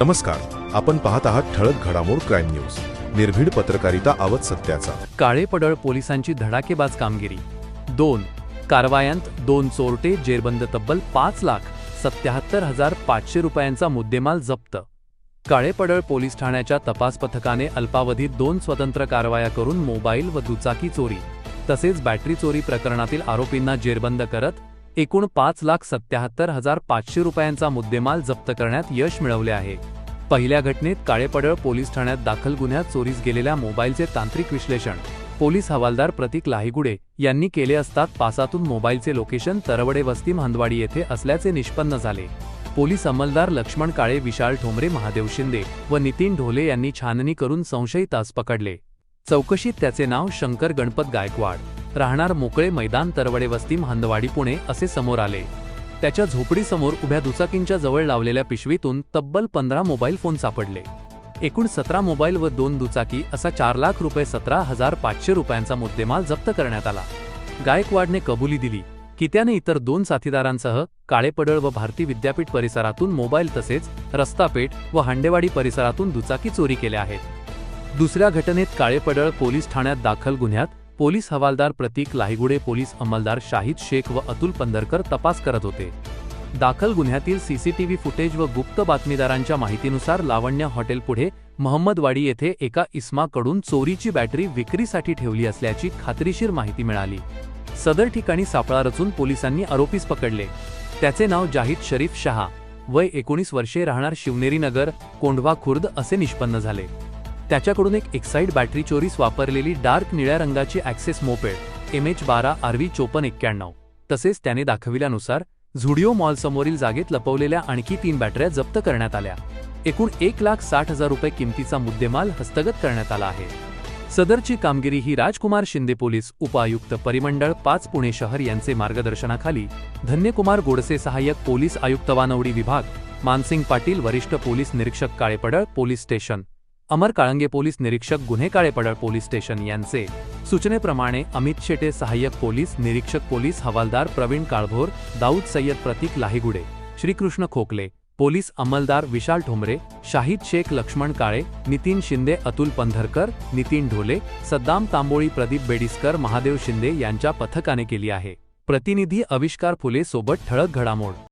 नमस्कार आपण पाहत आहात ठळक घडामोड क्राईम न्यूज. निर्भीड पत्रकारिता आवत सत्याचा. काळेपडळ पोलिसांची धडाकेबाज कामगिरी. दोन कारवायांत दोन चोरटे जेरबंद तब्बल पाच लाख सत्याहत्तर हजार पाचशे रुपयांचा मुद्देमाल जप्त. काळेपडळ पोलीस ठाण्याच्या तपास पथकाने अल्पावधीत दोन स्वतंत्र कारवाया करून मोबाईल व दुचाकी चोरी तसेच बॅटरी चोरी प्रकरणातील आरोपींना जेरबंद करत एकूण पाच लाख सत्याहत्तर हजार पाचशे रुपयांचा मुद्देमाल जप्त करण्यात यश मिळवले आहे. पहिल्या घटनेत काळेपडळ पोलीस ठाण्यात दाखल गुन्ह्यात चोरीस गेलेल्या मोबाईलचे तांत्रिक विश्लेषण पोलीस हवालदार प्रतीक लाहिगुडे यांनी केले असतात पासातून मोबाईलचे लोकेशन तरवडे वस्ती मांदवाडी येथे असल्याचे निष्पन्न झाले. पोलीस अंमलदार लक्ष्मण काळे विशाल ठोंबरे महादेव शिंदे व नितीन ढोले यांनी छाननी करून संशयितास पकडले. चौकशीत त्याचे नाव शंकर गणपत गायकवाड. राहणार मोकळे मैदान तरवडे वस्ती महांदवाडी पुणे असे समोर आले. त्याच्या झोपडीसमोर उभ्या दुचाकींच्या जवळ लावलेल्या पिशवीतून तब्बल पंधरा मोबाईल फोन सापडले. एकूण सतरा मोबाईल व दोन दुचाकी असा चार लाख रुपये सतरा हजार पाचशे रुपयांचा मुद्देमाल जप्त करण्यात आला. गायकवाडने कबुली दिली की त्याने इतर दोन साथीदारांसह काळेपडळ व भारती विद्यापीठ परिसरातून मोबाईल तसेच रस्तापेठ व हांडेवाडी परिसरातून दुचाकी चोरी केल्या आहेत. दुसऱ्या घटनेत काळेपडळ पोलीस ठाण्यात दाखल गुन्ह्यात पोलीस हवालदार प्रतीक लाहिगुडे पोलीस अंमलदार शाहिद शेख व अतुल पंधरकर तपास करत होते. दाखल गुन्ह्यातील सीसीटीव्ही फुटेज व गुप्त बातमीदारांच्या माहितीनुसार लावण्य हॉटेल पुढे महम्मदवाडी येथे एका इस्माकडून चोरीची बॅटरी विक्रीसाठी ठेवली असल्याची खात्रीशीर माहिती मिळाली. सदर ठिकाणी सापळा रचून पोलिसांनी आरोपीस पकडले. त्याचे नाव जाहीद शरीफ शहा. वय एकोणीस वर्षे राहणार शिवनेरी नगर कोंढवा खुर्द असे निष्पन्न झाले. त्याच्याकडून एक एक्साईड बॅटरी चोरीस वापरलेली डार्क निळ्या रंगाची ॲक्सेस मोपेड एम एच बारा आरव्ही चोपन्न एक्क्याण्णव. तसेच त्याने दाखविल्यानुसार झुडिओ मॉलसमोरील जागेत लपवलेल्या आणखी तीन बॅटऱ्या जप्त करण्यात आल्या. एकूण एक लाख साठ हजार रुपये किमतीचा मुद्देमाल हस्तगत करण्यात आला आहे. सदरची कामगिरी ही राजकुमार शिंदे पोलीस उपआयुक्त परिमंडळ पाच पुणे शहर यांचे मार्गदर्शनाखाली धन्यकुमार गोडसे सहाय्यक पोलीस आयुक्त वानवडी विभाग मानसिंग पाटील वरिष्ठ पोलीस निरीक्षक Kalepadal police station. Amar Kalange police निरीक्षक गुन्हे काळेपडळ पोलीस स्टेशन यांचे सूचनेप्रमाणे अमित शेटे सहाय्यक पोलीस निरीक्षक पोलीस हवालदार प्रवीण काळभोर दाऊद सय्यद प्रतीक लाहिगुडे श्रीकृष्ण खोकले पोलीस अंमलदार विशाल ठोंबरे शाहिद शेख लक्ष्मण काळे नितीन शिंदे अतुल पंधरकर नितीन ढोले सद्दाम तांबोळी प्रदीप बेडिसकर महादेव शिंदे यांच्या पथकाने केली आहे. प्रतिनिधी आविष्कार फुले सोबत ठळक घडामोड